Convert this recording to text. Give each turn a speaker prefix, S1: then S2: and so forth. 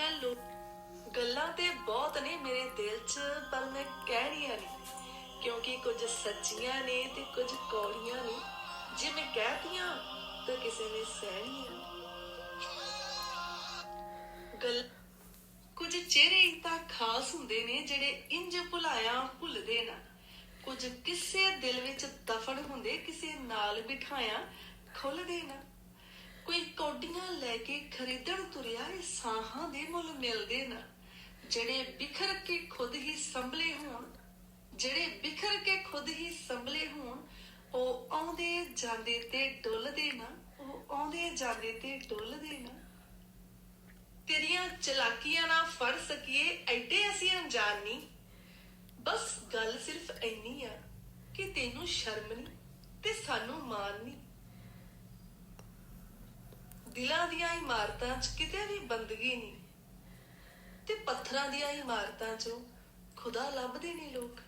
S1: ਕੱਲ ਲੋਕ ਗੱਲਾਂ ਤੇ ਬਹੁਤ ਨੇ ਮੇਰੇ ਦਿਲ 'ਚ, ਪਰ ਮੈਂ ਕਹਿਣੀਆਂ ਨਹੀਂ। ਕਿਉਂਕਿ ਕੁਝ ਸੱਚੀਆਂ ਨੇ ਤੇ ਕੁਝ ਕੌੜੀਆਂ ਨੇ। ਜੇ ਮੈਂ ਕਹਿਤੀਆਂ, ਤਾਂ ਕਿਸੇ ਨੇ ਸਹਿਣੀਆਂ। ਗੱਲ ਕੁਝ ਚਿਹਰੇ ਤਾਂ ਖਾਸ ਹੁੰਦੇ ਨੇ, ਜਿਹੜੇ ਇੰਜ ਭੁਲਾਇਆ ਭੁੱਲਦੇ ਨਾ। ਕੁਝ ਕਿਸੇ ਦਿਲ ਵਿੱਚ ਦਫਨ ਹੁੰਦੇ, ਕਿਸੇ ਨਾਲ ਬਿਠਾਇਆ ਖੁੱਲਦੇ ਨਾ। ਲੈ ਕੇ ਖਰੀਦਣ ਤੁਰਿਆ ਇਹ ਸਾਹਾਂ ਦੇ ਮੁੱਲ ਮਿਲਦੇ ਨਾ। ਜਿਹੜੇ ਬਿਖਰ ਕੇ ਖੁਦ ਹੀ ਸੰਭਲੇ ਹੋਣ, ਜਿਹੜੇ ਬਿਖਰ ਕੇ ਖੁਦ ਹੀ ਸੰਭਲੇ ਹੋਣ, ਉਹ ਆਉਂਦੇ ਜਾਂਦੇ ਤੇ ਡੁੱਲਦੇ ਨਾ, ਉਹ ਆਉਂਦੇ ਜਾਂਦੇ ਤੇ ਡੁੱਲਦੇ ਨਾ। ਤੇਰੀਆਂ ਚਲਾਕੀਆਂ ਨਾ ਫੜ ਸਕੀਏ, ਐਡੇ ਅਸੀਂ ਅਣਜਾਣ ਨਹੀਂ ਬਸ ਗੱਲ ਸਿਰਫ ਇੰਨੀ ਆ ਕਿ ਤੈਨੂੰ ਸ਼ਰਮ ਨਹੀਂ ਤੇ ਸਾਨੂੰ ਮਾਣ ਨਹੀਂ ਦਿਲਾਂ ਦੀਆਂ ਇਮਾਰਤਾਂ 'ਚ ਕਿਤੇ ਵੀ ਬੰਦਗੀ ਨਹੀਂ। ਤੇ ਪੱਥਰਾਂ ਦੀਆਂ ਇਮਾਰਤਾਂ 'ਚੋਂ ਖੁਦਾ ਲੱਭਦੇ ਨੇ ਲੋਕ।